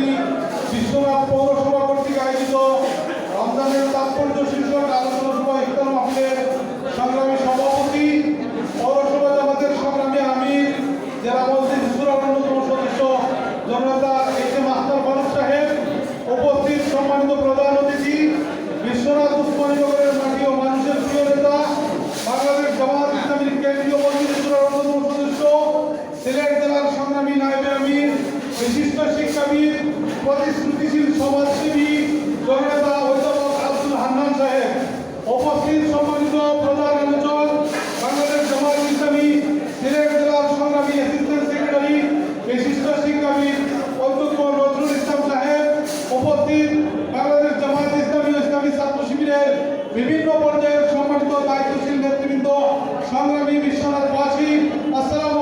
committee Biswanath পৌরসভা কর্তৃক আয়োজিত রমজানের তাৎপর্য শীর্ষক আলোচনা সভা ইফতার মাহফিলের সংগ্রামী সভাপতি প্রতিশ্রুতিশীল সমাজসেবী জয়নেতা অধ্যাপক আব্দুল হান্নান সাহেব, উপস্থিত সম্মানিত প্রধান আলোচক, বাংলাদেশ জামাত ইসলামী, সিলেট জেলার সংগ্রামী অ্যাসিস্ট্যান্ট সেক্রেটারি বিশিষ্ট শিক্ষাবিদ, অধ্যক্ষ নজরুল ইসলাম সাহেব, উপস্থিত বাংলাদেশ জামাত ইসলামী ইসলামী ছাত্র শিবিরের বিভিন্ন পর্যায়ের সম্মানিত দায়িত্বশীল নেতৃবৃন্দ, সংগ্রামী বিশ্বনাথবাসী আসসালাম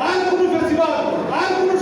আর কোনো ফেসিবাদ আর কোনো